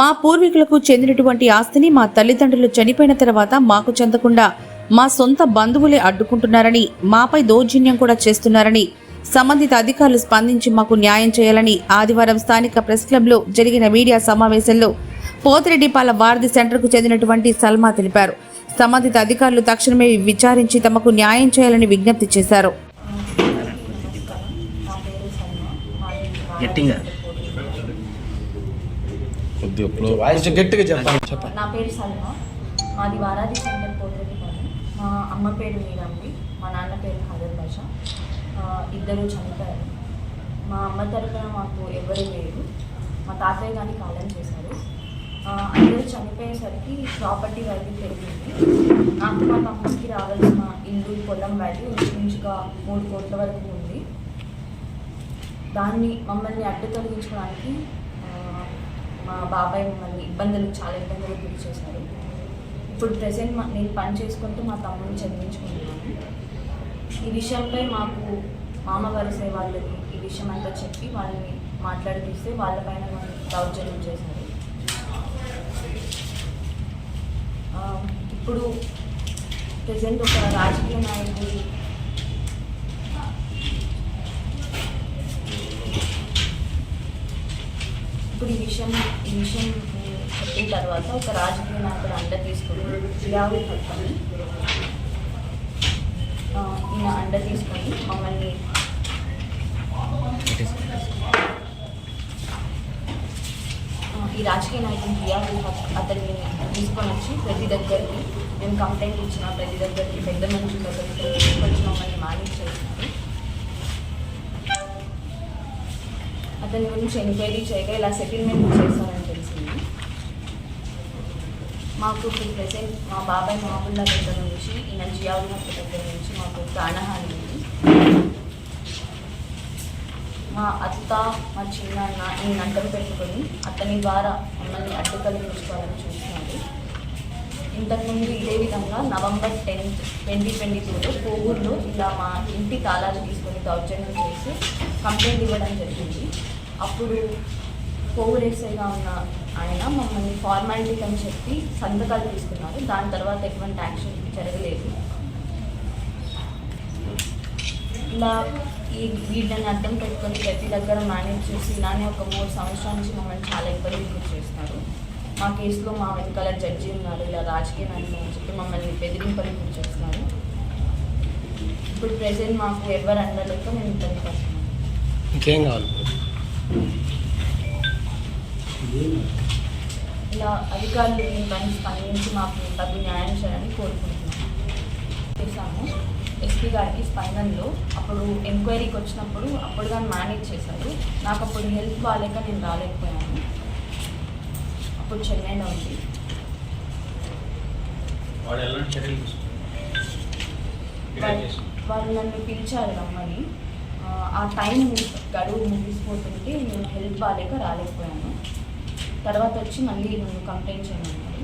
మా పూర్వీకులకు చెందినటువంటి ఆస్తిని మా తల్లిదండ్రులు చనిపోయిన తర్వాత మాకు చెందకుండా మా సొంత బంధువులే అడ్డుకుంటున్నారని మాపై దౌర్జన్యం కూడా చేస్తున్నారని సంబంధిత అధికారులు స్పందించి మాకు న్యాయం చేయాలని ఆదివారం స్థానిక ప్రెస్ క్లబ్లో జరిగిన మీడియా సమావేశంలో పోతిరెడ్డిపాల వారధి సెంటర్కు చెందినటువంటి సల్మా తెలిపారు. సంబంధిత అధికారులు తక్షణమే విచారించి తమకు న్యాయం చేయాలని విజ్ఞప్తి చేశారు నా పేరు సల్మా మాది గట్టిగా. కొద్దిగా కొంచెం గట్టిగా చెప్పండి. చెప్పండి. నా పేరు సల్మా. మాది వారాది సెంటర్ పోతరెడ్డిపాలెం మా అమ్మ పేరు మీరంబి మా నాన్న పేరు ఖాదర్ బాషా ఇద్దరు చనిపోయారు. మా అమ్మ తరపున మాకు ఎవరు లేరు. మా తాతయ్య గారిని కాలం చేశారు. అందరూ చనిపోయేసరికి ప్రాపర్టీ వాల్యూ పెరిగింది. నాకు మా తమ్ముడికి రావాల్సిన ఇల్లు పొలం వాల్యూ ఇంచుమించుగా మూడు కోట్ల వరకు ఉంది. దాన్ని మమ్మల్ని అడ్డు తొలగించడానికి మా బాబాయ్ మమ్మల్ని ఇబ్బందులు చాలా ఇబ్బందులు గురి చేశారు. ఇప్పుడు ప్రజెంట్ మా నేను పని చేసుకుంటూ మా తమ్ముడిని చదివించుకుంటున్నాను. ఈ విషయంపై మాకు మామ వలసే వాళ్ళని ఈ విషయం అంతా చెప్పి వాళ్ళని మాట్లాడిపిస్తే వాళ్ళపైన దౌర్జన్యం చేశారు. ఇప్పుడు ప్రజెంట్ ఒక రాజకీయ నాయకుడు ఇప్పుడు ఈ విషయం ఈ విషయం చెప్పిన తర్వాత ఒక రాజకీయ నాయకుడు అండ తీసుకుని జియావుల్ హక్ ఈయన అండ తీసుకొని మమ్మల్ని ఈ రాజకీయ నాయకుడు జియావుల్ హక్ అతన్ని తీసుకొని వచ్చి ప్రతి దగ్గరికి మేము కంప్లైంట్ ఇచ్చిన ప్రతి దగ్గరికి పెద్ద మనుషుల దగ్గరికి తీసుకొచ్చి మమ్మల్ని మేనేజ్ అతని గురించి ఎంక్వైరీ చేయగా ఇలా సెటిల్మెంట్ చేస్తారని తెలిసింది. మాకు ఇప్పుడు ప్రజెంట్ మా బాబాయ్ మామూళ్ళ దగ్గర నుంచి ఈయన జియావుల్ దగ్గర నుంచి మాకు ప్రాణహాని ఉంది. మా అత్త మా చిన్నాన్న ఈ నంటలు పెట్టుకొని అతని ద్వారా మమ్మల్ని అడ్డు కలిగించుకోవాలని చూస్తున్నారు. ఇంతకుముందు ఇదే విధంగా నవంబర్ టెన్త్ ట్వంటీ ట్వంటీ టూలో కోవూరులో ఇలా మా ఇంటి తాళాలు తీసుకొని దౌర్జన్యం చేసి కంప్లైంట్ ఇవ్వడం జరిగింది. అప్పుడు పోగురేసేగా ఎస్ఐగా ఉన్న ఆయన మమ్మల్ని ఫార్మాలిటీకి అని చెప్పి సంతకాలు తీసుకున్నారు. దాని తర్వాత ఎటువంటి యాక్షన్ జరగలేదు. ఇలా ఈ వీళ్ళని అర్థం పెట్టుకొని ప్రతి దగ్గర మేనేజ్ చేసి ఇలానే ఒక మూడు సంవత్సరాల నుంచి మమ్మల్ని చాలా ఇబ్బంది గురి చేస్తున్నారు మా కేసులో మా వెనకాల జడ్జి ఉన్నారు. ఇలా రాజకీయ నాయకులు అని చెప్పి మమ్మల్ని బెదిరింపలు గురి చేస్తున్నారు ఇప్పుడు ప్రెసెంట్ మాకు ఎవరు అందలేక మేము ఇబ్బంది పడుతున్నాం. ఇంకేం కావాలి? ఇలా అధికారులు దీనిపైన స్పందించి మాకు తగు న్యాయం చేయాలని కోరుకుంటున్నాము చేశాము. ఎస్పీ గారికి స్పందనలో అప్పుడు ఎంక్వైరీకి వచ్చినప్పుడు అప్పుడు దాన్ని మేనేజ్ చేశారు. నాకు అప్పుడు హెల్త్ బాగాలేక నేను రాలేకపోయాను. అప్పుడు చెన్నైలో ఉంది. వాళ్ళు- నన్ను పిలిచారు రమ్మని. ఆ, టైం గడువు ముగిసిపోతుంటే హెల్త్ బాగాలేక రాలేకపోయాను. తర్వాత వచ్చి మళ్ళీ నన్ను కంప్లైంట్ చేయమన్నారు